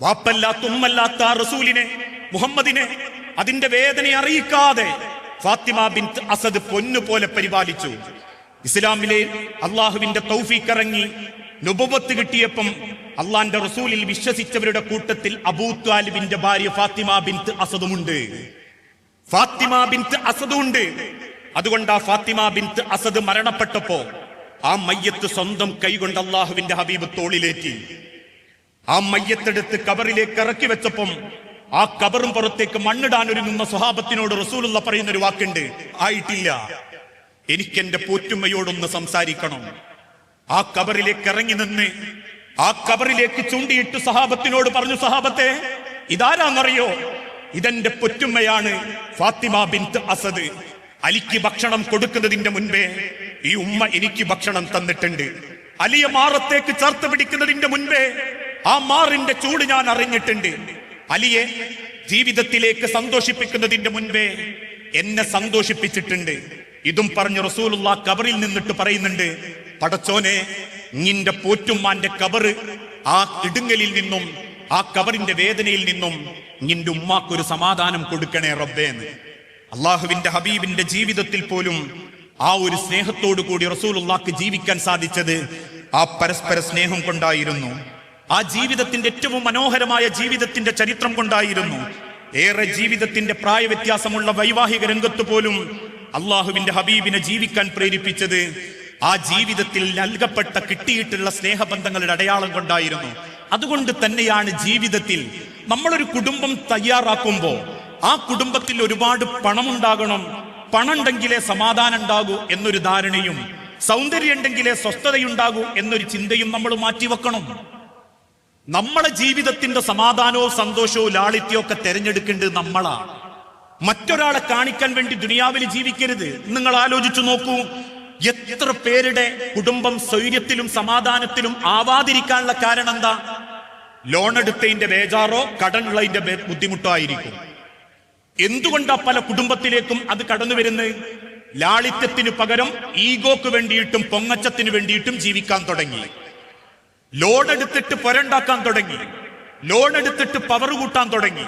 വാപ്പല്ലാത്ത ഉമ്മല്ലാത്ത റസൂലിനെ മുഹമ്മദിനെ അതിന്റെ വേദന അറിയിക്കാതെ ഫാത്തിമ ബിൻ അസദ് പൊന്നു പോലെ പരിപാലിച്ചു. ഇസ്ലാമിലെ അള്ളാഹുവിന്റെ തൗഫീഖ് ഇറങ്ങി നുപവത്ത് കിട്ടിയപ്പം അള്ളാന്റെ റസൂലിൽ വിശ്വസിച്ചവരുടെ കൂട്ടത്തിൽ അബൂ താലിബിന്റെ ഭാര്യ ഫാത്തിമ ബിൻ അസദുമുണ്ട്. ഫാത്തിമ ബിൻ അസദുണ്ട് അതുകൊണ്ട് ആ ഫാത്തിമ ബിൻ അസദ് മരണപ്പെട്ടപ്പോ ആ മയ്യത്ത് സ്വന്തം കൈകൊണ്ട് അള്ളാഹുവിന്റെ ഹബീബ് തോളിലേറ്റി. ആ മയ്യത്തെടുത്ത് കബറിലേക്ക് ഇറക്കി വെച്ചപ്പം ആ കബറും പുറത്തേക്ക് മണ്ണിടാൻ ഒരുങ്ങുന്ന സ്വഹാബത്തിനോട് റസൂലുള്ള പറയുന്ന ഒരു വാക്കുണ്ട്. ആയിട്ടില്ല. എനിക്ക് എന്റെ പോറ്റുമ്മയോടൊന്ന് സംസാരിക്കണം. ആ കബറിലേക്ക് ഇറങ്ങി നിന്ന് ആ കബറിലേക്ക് ചൂണ്ടിയിട്ട് സഹാബത്തിനോട് പറഞ്ഞു സഹാബത്തെ ഇതാരാന്നറിയോ? ഇതെന്റെ പൊറ്റുമ്മയാണ് ഫാത്തിമ ബിൻത് അസദ്. അലിക്ക് ഭക്ഷണം കൊടുക്കുന്നതിന്റെ മുൻപേ ഈ ഉമ്മ എനിക്ക് ഭക്ഷണം തന്നിട്ടുണ്ട്. അലിയ മാറത്തേക്ക് ചേർത്ത് പിടിക്കുന്നതിന്റെ മുൻപേ ആ മാറിന്റെ ചൂട് ഞാൻ അറിഞ്ഞിട്ടുണ്ട്. അലിയെ ജീവിതത്തിലേക്ക് സന്തോഷിപ്പിക്കുന്നതിന്റെ മുൻപേ എന്നെ സന്തോഷിപ്പിച്ചിട്ടുണ്ട്. ഇതും പറഞ്ഞ് റസൂലുള്ള കബറിൽ നിന്നിട്ട് പറയുന്നുണ്ട് പടച്ചോനെ നിന്റെ പോറ്റുമ്മാന്റെ കബറ് ആ ഇടുങ്ങലിൽ നിന്നും ആ കബറിന്റെ വേദനയിൽ നിന്നും നിന്റെ ഉമ്മാക്കൊരു സമാധാനം കൊടുക്കണേ റബ്ബേന്ന് അള്ളാഹുവിന്റെ ഹബീബിന്റെ ജീവിതത്തിൽ പോലും ആ ഒരു സ്നേഹത്തോടു കൂടി റസൂലുള്ളാക്ക് ജീവിക്കാൻ സാധിച്ചത് ആ പരസ്പര സ്നേഹം കൊണ്ടായിരുന്നു. ആ ജീവിതത്തിന്റെ ഏറ്റവും മനോഹരമായ ജീവിതത്തിന്റെ ചരിത്രം കൊണ്ടായിരുന്നു. ഏറെ ജീവിതത്തിന്റെ പ്രായവ്യത്യാസമുള്ള വൈവാഹിക രംഗത്ത് പോലും അള്ളാഹുവിന്റെ ഹബീബിനെ ജീവിക്കാൻ പ്രേരിപ്പിച്ചത് ആ ജീവിതത്തിൽ നൽകപ്പെട്ട കിട്ടിയിട്ടുള്ള സ്നേഹബന്ധങ്ങളുടെ അടയാളം കൊണ്ടായിരുന്നു. അതുകൊണ്ട് തന്നെയാണ് ജീവിതത്തിൽ നമ്മളൊരു കുടുംബം തയ്യാറാക്കുമ്പോൾ ആ കുടുംബത്തിൽ ഒരുപാട് പണമുണ്ടാകണം പണമുണ്ടെങ്കിലേ സമാധാനം ഉണ്ടാകൂ എന്നൊരു ധാരണയും സൗന്ദര്യം ഉണ്ടെങ്കിലേ സ്വസ്ഥതയുണ്ടാകൂ എന്നൊരു ചിന്തയും നമ്മൾ മാറ്റിവെക്കണം. നമ്മളെ ജീവിതത്തിന്റെ സമാധാനവും സന്തോഷവും ലാളിത്യവും ഒക്കെ തെരഞ്ഞെടുക്കേണ്ടത് നമ്മളാണ്. മറ്റൊരാളെ കാണിക്കാൻ വേണ്ടി ദുനിയാവിൽ ജീവിക്കരുത്. നിങ്ങൾ ആലോചിച്ചു നോക്കൂ എത്ര പേരുടെ കുടുംബം സ്വൈര്യത്തിലും സമാധാനത്തിലും ആവാതിരിക്കാനുള്ള കാരണം എന്താ? ലോൺ എടുത്തതിന്റെ ബേജാറോ കടനുള്ളതിന്റെ ബുദ്ധിമുട്ടോ ആയിരിക്കും. എന്തുകൊണ്ടാ പല കുടുംബത്തിലേക്കും അത് കടന്നു വരുന്നത്? ലാളിത്യത്തിന് പകരം ഈഗോക്ക് വേണ്ടിയിട്ടും പൊങ്ങച്ചത്തിന് വേണ്ടിയിട്ടും ജീവിക്കാൻ തുടങ്ങി. ലോൺ എടുത്തിട്ട് പുരണ്ടാക്കാൻ തുടങ്ങി. ലോൺ എടുത്തിട്ട് പവർ കൂട്ടാൻ തുടങ്ങി.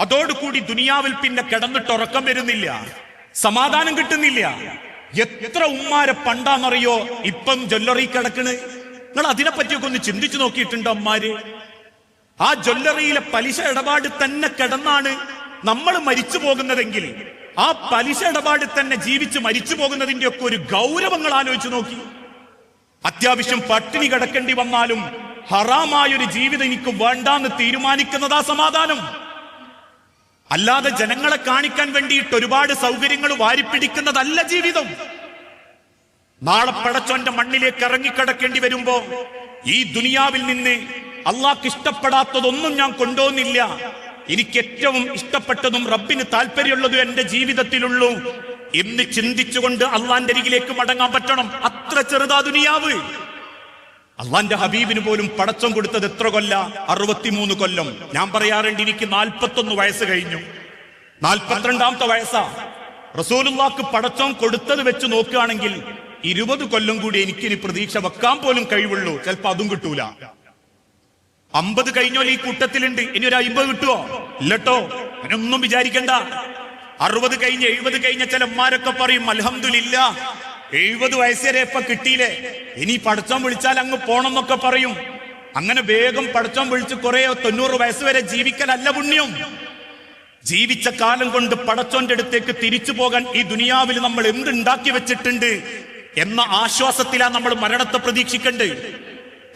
അതോടുകൂടി ദുനിയാവിൽ പിന്നെ കിടന്നിട്ട് ഉറക്കം വരുന്നില്ല. സമാധാനം കിട്ടുന്നില്ല. എത്ര ഉമ്മാരെ പണ്ടാന്നറിയോ ഇപ്പം ജ്വല്ലറി കിടക്കണ്? നിങ്ങൾ അതിനെപ്പറ്റിയൊക്കെ ഒന്ന് ചിന്തിച്ചു നോക്കിയിട്ടുണ്ടോ അമ്മാര് ആ ജ്വല്ലറിയിലെ പലിശ ഇടപാട് തന്നെ കിടന്നാണ് നമ്മൾ മരിച്ചു പോകുന്നതെങ്കിൽ ആ പലിശ ഇടപാട് തന്നെ ജീവിച്ച് മരിച്ചു പോകുന്നതിന്റെ ഒക്കെ ഒരു ഗൗരവങ്ങൾ ആലോചിച്ചു നോക്കി. അത്യാവശ്യം പട്ടിണി കിടക്കേണ്ടി വന്നാലും ഹറാമായൊരു ജീവിതം എനിക്ക് വേണ്ടാന്ന് തീരുമാനിക്കുന്നതാ സമാധാനം. അല്ലാതെ ജനങ്ങളെ കാണിക്കാൻ വേണ്ടിയിട്ട് ഒരുപാട് സൗകര്യങ്ങൾ വാരിപ്പിടിക്കുന്നതല്ല ജീവിതം. നാളെ പടച്ചോന്റെ മണ്ണിലേക്ക് ഇറങ്ങിക്കിടക്കേണ്ടി വരുമ്പോ ഈ ദുനിയാവിൽ നിന്ന് അള്ളാഹ്ക്ക് ഇഷ്ടപ്പെടാത്തതൊന്നും ഞാൻ കൊണ്ടുപോകുന്നില്ല എനിക്ക് ഏറ്റവും ഇഷ്ടപ്പെട്ടതും റബ്ബിന് താല്പര്യമുള്ളതും എന്റെ ജീവിതത്തിലുള്ളൂ. എന്ന് ചിന്തിച്ചുകൊണ്ട് അള്ളാന്റെ അരികിലേക്ക് മടങ്ങാൻ പറ്റണം. അത്ര ചെറുതാ ദുനിയാവ്. അള്ളാന്റെ ഹബീബിന് പോലും പടച്ചം കൊടുത്തത് എത്ര കൊല്ല? അറുപത്തിമൂന്ന് കൊല്ലം. ഞാൻ പറയാറുണ്ട് എനിക്ക് നാൽപ്പത്തൊന്ന് വയസ്സ് കഴിഞ്ഞു. നാൽപ്പത്തിരണ്ടാമത്തെ വയസ്സാ. റസൂലുള്ളാക്ക് പടച്ചം കൊടുത്തത് വെച്ച് നോക്കുകയാണെങ്കിൽ ഇരുപത് കൊല്ലം കൂടി എനിക്കിനി പ്രതീക്ഷ വെക്കാൻ പോലും കഴിവുള്ളൂ. ചിലപ്പോ അതും കിട്ടൂല. അമ്പത് കഴിഞ്ഞോ ഈ കൂട്ടത്തിലുണ്ട്. ഇനി ഒരു അമ്പത് കിട്ടുമോ ഇല്ലട്ടോ. അങ്ങനൊന്നും വിചാരിക്കണ്ട. അറുപത് കഴിഞ്ഞ് എഴുപത് കഴിഞ്ഞ ചിലന്മാരൊക്കെ പറയും അലഹമില്ല എഴുപത് വയസ്സുവരെ ഇപ്പൊ കിട്ടിയില്ലേ? ഇനി പഠിച്ചോൻ വിളിച്ചാൽ അങ്ങ് പോണം എന്നൊക്കെ പറയും. അങ്ങനെ വേഗം പഠിച്ചോൻ വിളിച്ച് കുറെ തൊണ്ണൂറ് വയസ്സ് വരെ ജീവിക്കലല്ല പുണ്യം. ജീവിച്ച കാലം കൊണ്ട് പടച്ചോന്റെ അടുത്തേക്ക് തിരിച്ചു പോകാൻ ഈ ദുനിയാവിൽ നമ്മൾ എന്തുണ്ടാക്കി വെച്ചിട്ടുണ്ട് എന്ന ആശ്വാസത്തിലാണ് നമ്മൾ മരണത്തെ പ്രതീക്ഷിക്കേണ്ടത്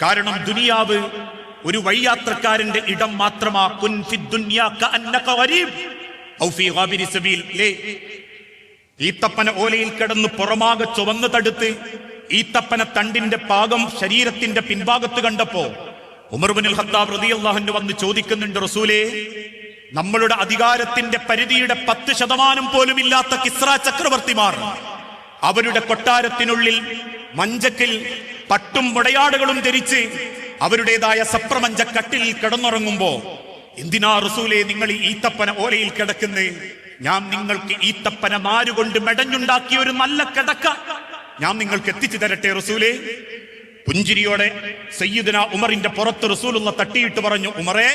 കാരണം ദുനിയാവ് ഒരു വഴിയാത്രക്കാരന്റെ ഇടം മാത്രമാ. കുൻ ഫി ദുനിയാ ഈത്തപ്പന ഓലയിൽ കിടന്ന് പുറമാകെ ചുവന്ന് തടുത്ത് ഈത്തപ്പന തണ്ടിന്റെ പാകം ശരീരത്തിന്റെ പിൻഭാഗത്ത് കണ്ടപ്പോ ഉമർബിനുൽ ഖത്താബ് റളിയല്ലാഹു വന്ന് ചോദിക്കുന്നുണ്ട് റസൂലേ നമ്മളുടെ അധികാരത്തിന്റെ പരിധിയുടെ പത്ത് ശതമാനം പോലും ഇല്ലാത്ത കിസ്ര ചക്രവർത്തിമാർ അവരുടെ കൊട്ടാരത്തിനുള്ളിൽ മഞ്ചക്കിൽ പട്ടും മുടയാടുകളും ധരിച്ച് അവരുടേതായ സപ്രമഞ്ച കിടന്നുറങ്ങുമ്പോ എന്തിനാ റസൂലെ നിങ്ങൾ ഈ ഈത്തപ്പന ഓലയിൽ കിടക്കുന്നേ? ഞാൻ നിങ്ങൾക്ക് ഈത്തപ്പന മാരുകൊണ്ട് മെടഞ്ഞുണ്ടാക്കിയ ഒരു നല്ല കിടക്ക ഞാൻ നിങ്ങൾക്ക് എത്തിച്ചു തരട്ടെ റസൂലേ. പുഞ്ചിരിയോടെ സയ്യിദുന ഉമറിന്റെ പുറത്ത് റസൂലുള്ള തട്ടിയിട്ട് പറഞ്ഞു ഉമറേ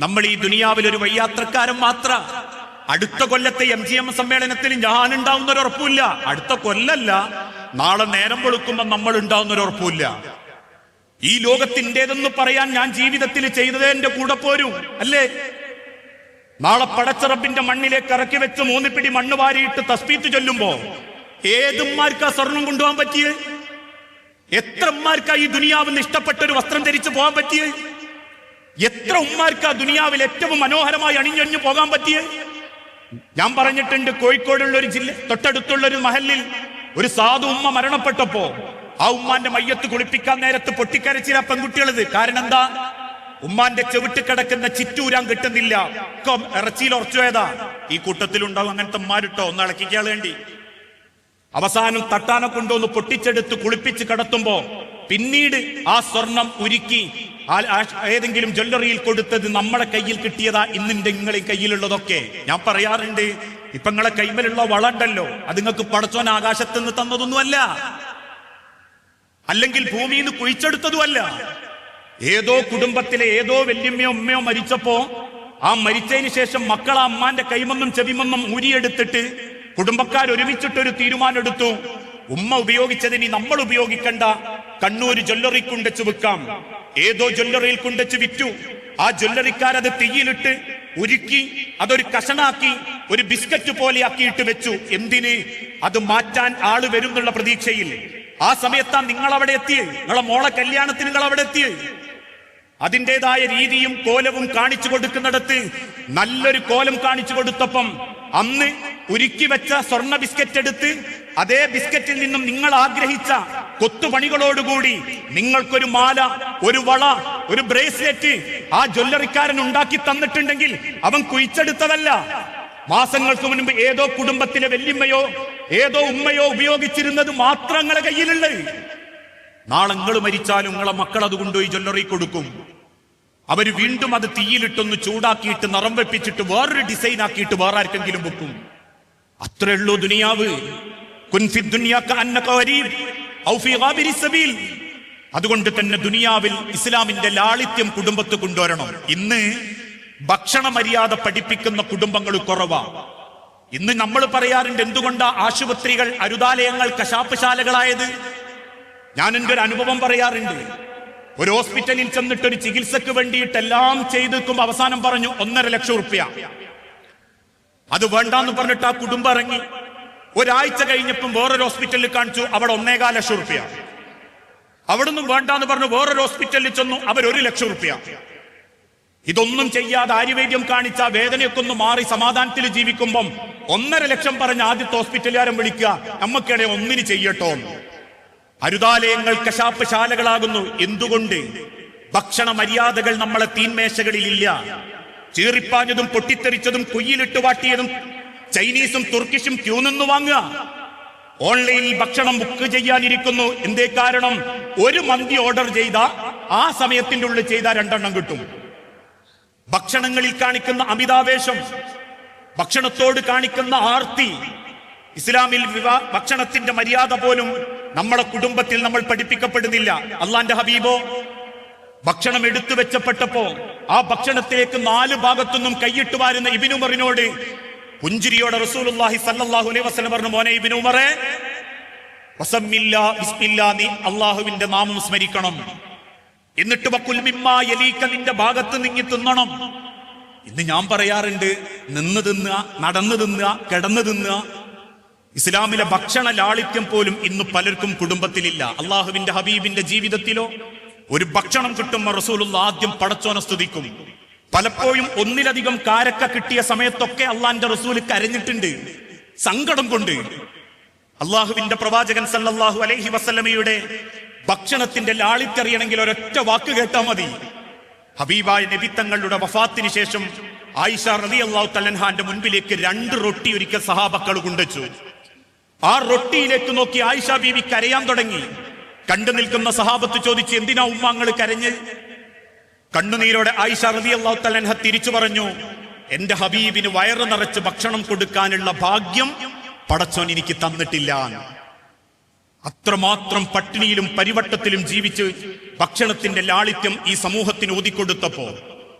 നമ്മൾ ഈ ദുനിയാവിൽ ഒരു വയ്യാത്രക്കാരൻ മാത്ര. അടുത്ത കൊല്ലത്തെ എം ജി എം സമ്മേളനത്തിൽ ഞാൻ ഉണ്ടാവുന്ന ഒരു ഉറപ്പില്ല അടുത്ത കൊല്ലല്ല നാളെ നേരം വെളുക്കുമ്പോൾ നമ്മൾ ഉണ്ടാവുന്ന ഒരു ഉറപ്പില്ല ഈ ലോകത്തിന്റെതെന്ന് പറയാൻ ഞാൻ ജീവിതത്തിൽ ചെയ്തത് എന്റെ കൂടെ പോരും. അല്ലേ? നാളെ പടച്ചറബിന്റെ മണ്ണിലേക്ക് ഇറക്കി വെച്ച് മൂന്ന് പിടി മണ്ണ് വാരിയിട്ട് തസ്പീത്ത് ചൊല്ലുമ്പോ ഏതുമാർക്കാ സ്വർണം കൊണ്ടുപോകാൻ പറ്റിയത് എത്ര ഉമ്മാർക്കാ ഈ ദുനിയാവിൽ ഇഷ്ടപ്പെട്ട ഒരു വസ്ത്രം ധരിച്ചു പോകാൻ പറ്റിയത് എത്ര ഉമ്മാർക്കാ ദുനിയാവിൽ ഏറ്റവും മനോഹരമായി അണിഞ്ഞൊഞ്ഞു പോകാൻ പറ്റിയത് ഞാൻ പറഞ്ഞിട്ടുണ്ട് കോഴിക്കോടുള്ള ഒരു ജില്ല തൊട്ടടുത്തുള്ള ഒരു മഹലിൽ ഒരു സാധു ഉമ്മ മരണപ്പെട്ടപ്പോ ആ ഉമ്മാന്റെ മയ്യത്ത് കുളിപ്പിക്കാൻ നേരത്ത് പൊട്ടിക്കരച്ചില്ല പെൺകുട്ടികളത്. കാരണം എന്താ? ഉമ്മാന്റെ ചെവിട്ട് കിടക്കുന്ന ചിറ്റൂരാൻ കിട്ടുന്നില്ല. ഒക്കെ ഇറച്ചിയിൽ ഉറച്ചു പോയതാ. ഈ കൂട്ടത്തിലുണ്ടാവും അങ്ങനത്തെ ഉമ്മാരിട്ടോ ഒന്ന് ഇളക്കിക്കാൻ വേണ്ടി. അവസാനം തട്ടാനെ കൊണ്ടുവന്ന് പൊട്ടിച്ചെടുത്ത് കുളിപ്പിച്ച് കിടത്തുമ്പോ പിന്നീട് ആ സ്വർണം ഉരുക്കി ഏതെങ്കിലും ജ്വല്ലറിയിൽ കൊടുത്തത് നമ്മളെ കയ്യിൽ കിട്ടിയതാ ഇന്നിന്റെ നിങ്ങളെ കയ്യിലുള്ളതൊക്കെ. ഞാൻ പറയാറുണ്ട് ഇപ്പൊ നിങ്ങളെ കൈമലുള്ള വളണ്ടല്ലോ. അത് നിങ്ങൾക്ക് പടച്ചോൻ ആകാശത്ത് നിന്ന് തന്നതൊന്നുമല്ല. അല്ലെങ്കിൽ ഭൂമിയിൽ നിന്ന് കുഴിച്ചെടുത്തതുമല്ല. ഏതോ കുടുംബത്തിലെ ഏതോ വല്യമ്മയോ അമ്മയോ മരിച്ചപ്പോ ആ മരിച്ചതിന് ശേഷം മക്കൾ ആ അമ്മാന്റെ കൈമൊന്നും ചെവിമൊന്നും ഊരിയെടുത്തിട്ട് കുടുംബക്കാർ ഒരുമിച്ചിട്ട് ഒരു തീരുമാനം എടുത്തു ഉമ്മ ഉപയോഗിച്ചതിനി നമ്മൾ ഉപയോഗിക്കണ്ട. കണ്ണൂർ ജ്വല്ലറി കുണ്ടച്ച് വിൽക്കാം. ഏതോ ജ്വല്ലറിയിൽ കുണ്ടച്ച് വിറ്റു. ആ ജ്വല്ലറിക്കാരത് തീയിലിട്ട് ഉരുക്കി അതൊരു കഷണാക്കി ഒരു ബിസ്ക്കറ്റ് പോലെ ആക്കിയിട്ട് വെച്ചു. എന്തിന്? അത് മാറ്റാൻ ആൾ വരും എന്നുള്ള പ്രതീക്ഷയിൽ. ആ സമയത്താ നിങ്ങൾ അവിടെ എത്തിയത് നിങ്ങളെ മോളെ കല്യാണത്തിന് നിങ്ങൾ അവിടെ എത്തിയത് അതിന്റെതായ രീതിയും കോലവും കാണിച്ചു കൊടുക്കുന്നിടത്ത് നല്ലൊരു കോലം കാണിച്ചു കൊടുത്തപ്പം അന്ന് ഉരുക്കി വെച്ച സ്വർണ ബിസ്ക്കറ്റ് എടുത്ത് അതേ ബിസ്ക്കറ്റിൽ നിന്നും നിങ്ങൾ ആഗ്രഹിച്ച കൊത്തുപണികളോടുകൂടി നിങ്ങൾക്കൊരു മാല ഒരു വള ഒരു ബ്രേസ്ലെറ്റ് ആ ജ്വല്ലറിക്കാരൻ ഉണ്ടാക്കി തന്നിട്ടുണ്ടെങ്കിൽ അവൻ കുഴിച്ചെടുത്തതല്ല. മാസങ്ങൾക്ക് മുൻപ് ഏതോ കുടുംബത്തിലെ വല്യമ്മയോ ഏതോ ഉമ്മയോ ഉപയോഗിച്ചിരുന്നത് മാത്രം നിങ്ങളെ കയ്യിലുള്ളത് നാളെ നിങ്ങൾ മരിച്ചാലും നിങ്ങളെ മക്കൾ അത് കൊണ്ടുപോയി ജ്വല്ലറി കൊടുക്കും. അവർ വീണ്ടും അത് തീയിലിട്ടൊന്ന് ചൂടാക്കിയിട്ട് നിറം വെപ്പിച്ചിട്ട് വേറൊരു ഡിസൈൻ ആക്കിയിട്ട് വേറെ ആർക്കെങ്കിലും വെക്കും. അത്രേ ഉള്ളൂ ദുനിയാവ്. അതുകൊണ്ട് തന്നെ ദുനിയാവിൽ ഇസ്ലാമിന്റെ ലാളിത്യം കുടുംബത്ത് കൊണ്ടുവരണം. ഇന്ന് ഭക്ഷണ മര്യാദ പഠിപ്പിക്കുന്ന കുടുംബങ്ങൾ കുറവാ. ഇന്ന് നമ്മൾ പറയാറുണ്ട് എന്തുകൊണ്ടാ ആശുപത്രികൾ അരുതാലയങ്ങൾ കശാപ്പശാലകളായത്? ഞാൻ എന്റെ ഒരു അനുഭവം പറയാറുണ്ട്. ഒരു ഹോസ്പിറ്റലിൽ ചെന്നിട്ട് ഒരു ചികിത്സക്ക് വേണ്ടിയിട്ട് എല്ലാം ചെയ്ത് നിൽക്കുമ്പോൾ അവസാനം പറഞ്ഞു ഒന്നര ലക്ഷം റുപ്യ അത് വേണ്ടാന്ന് പറഞ്ഞിട്ട് ആ കുടുംബം ഇറങ്ങി. ഒരാഴ്ച കഴിഞ്ഞപ്പം വേറൊരു ഹോസ്പിറ്റലിൽ കാണിച്ചു അവിടെ ഒന്നേകാൽ ലക്ഷം റുപ്യ അവിടെ നിന്നും വേണ്ടാന്ന് പറഞ്ഞു വേറൊരു ഹോസ്പിറ്റലിൽ ചെന്നു അവർ ഒരു ലക്ഷം റുപ്യ ഇതൊന്നും ചെയ്യാതെ ആര്യവേദ്യം കാണിച്ച വേദനയൊക്കെ ഒന്ന് മാറി സമാധാനത്തിൽ ജീവിക്കുമ്പം ഒന്നര ലക്ഷം പറഞ്ഞ ആദ്യത്തെ ഹോസ്പിറ്റലുകാരൻ വിളിക്കുക നമ്മക്കിടെ ഒന്നിന് ചെയ്യട്ടോ. അരുതാലയങ്ങൾ കശാപ്പ് ശാലകളാകുന്നു. എന്തുകൊണ്ട്? ഭക്ഷണ മര്യാദകൾ നമ്മളെ തീന്മേശകളിലില്ല. ചീറിപ്പാഞ്ഞതും പൊട്ടിത്തെറിച്ചതും കുയ്യിലിട്ട് വാട്ടിയതും ചൈനീസും തുർക്കിഷും ക്യൂ നിന്ന് വാങ്ങുക. ഓൺലൈനിൽ ഭക്ഷണം ബുക്ക് ചെയ്യാനിരിക്കുന്നു. എന്തേ കാരണം? ഒരു മന്തി ഓർഡർ ചെയ്ത ആ സമയത്തിന്റെ ഉള്ളിൽ ചെയ്താൽ രണ്ടെണ്ണം കിട്ടും. ഭക്ഷണങ്ങളിൽ കാണിക്കുന്ന അമിതാവേശം ഭക്ഷണത്തോട് കാണിക്കുന്ന ആർത്തി ഇസ്ലാമിൽ വിവാ ഭക്ഷണത്തിന്റെ മര്യാദ പോലും നമ്മുടെ കുടുംബത്തിൽ നമ്മൾ പഠിപ്പിക്കപ്പെടുന്നില്ല. അള്ളാന്റെ ഹബീബോ ഭക്ഷണം എടുത്തു വെച്ചപ്പെട്ടപ്പോ ആ ഭക്ഷണത്തിലേക്ക് നാല് ഭാഗത്തുനിന്നും കൈയിട്ട് വാരുന്ന ഇബിനുമറിനോട് പുഞ്ചിരിയോടെ റസൂലുള്ളാഹി സല്ലല്ലാഹു അലൈഹി വസല്ലം പറഞ്ഞു മോനെ ഇബിനുമറേ വസമ്മില്ല ബിസ്മില്ല നീ അള്ളാഹുവിന്റെ നാമം സ്മരിക്കണം. എന്നിട്ട് വക്കുൽമിമ്മ എലീക്ക നിന്റെ ഭാഗത്ത് നീങ്ങി തിന്നണം. ഇന്ന് ഞാൻ പറയാറുണ്ട് നിന്ന് തിന്നുക നടന്നു തിന്നുക കിടന്നു തിന്നുക ഇസ്ലാമിലെ ഭക്ഷണ ലാളിത്യം പോലും ഇന്ന് പലർക്കും കുടുംബത്തിലില്ല. അള്ളാഹുവിന്റെ ഹബീബിന്റെ ജീവിതത്തിലോ ഒരു ഭക്ഷണം കിട്ടുമ്പോൾ റസൂലുള്ള ആദ്യം പടച്ചോനെ സ്തുതിക്കും. പലപ്പോഴും ഒന്നിലധികം കാരക്ക കിട്ടിയ സമയത്തൊക്കെ അള്ളാന്റെ റസൂൽ കരഞ്ഞിട്ടുണ്ട് സങ്കടം കൊണ്ട്. അള്ളാഹുവിന്റെ പ്രവാചകൻ സല്ലാഹു അലൈഹി വസല്ലമയുടെ ഭക്ഷണത്തിന്റെ ലാളിത്തെറിയണമെങ്കിൽ ഒരൊറ്റ വാക്ക് കേട്ടാൽ മതി. ഹബീബായ നബി തങ്ങളുടെ വഫാത്തിന് ശേഷം ആയിഷ റബി അള്ളാഹു തലൻഹാന്റെ മുൻപിലേക്ക് രണ്ട് റൊട്ടി ഒരിക്കൽ സഹാബക്കൾ കൊണ്ടുവച്ചു. ആ റൊട്ടിയിലേക്ക് നോക്കി ആയിഷ ബീവി കരയാൻ തുടങ്ങി. കണ്ടു നിൽക്കുന്ന സഹാബത്ത് ചോദിച്ച് എന്തിനാ ഉമ്മാങ്ങൾ കരഞ്ഞ്? കണ്ണുനീരോടെ ആയിഷ റബി അള്ളാഹു തലൻഹ തിരിച്ചു പറഞ്ഞു എന്റെ ഹബീബിന് വയറ് നിറച്ച് ഭക്ഷണം കൊടുക്കാനുള്ള ഭാഗ്യം പടച്ചോൻ എനിക്ക് തന്നിട്ടില്ല. അത്രമാത്രം പട്ടിണിയിലും പരിവട്ടത്തിലും ജീവിച്ച് ഭക്ഷണത്തിന്റെ ലാളിത്യം ഈ സമൂഹത്തിന് ഓതിക്കൊടുത്തപ്പോ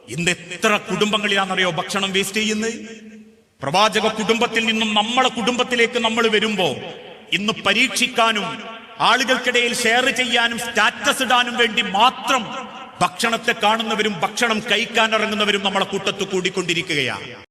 ഇന്ന് എത്ര കുടുംബങ്ങളിലാണെന്നറിയോ ഭക്ഷണം വേസ്റ്റ് ചെയ്യുന്നത്? പ്രവാചക കുടുംബത്തിൽ നിന്നും നമ്മളെ കുടുംബത്തിലേക്ക് നമ്മൾ വരുമ്പോ ഇന്ന് പരീക്ഷിക്കാനും ആളുകൾക്കിടയിൽ ഷെയർ ചെയ്യാനും സ്റ്റാറ്റസ് ഇടാനും വേണ്ടി മാത്രം ഭക്ഷണത്തെ കാണുന്നവരും ഭക്ഷണം കഴിക്കാൻ ഇറങ്ങുന്നവരും നമ്മളെ കൂട്ടത്ത് കൂടിക്കൊണ്ടിരിക്കുകയാണ്.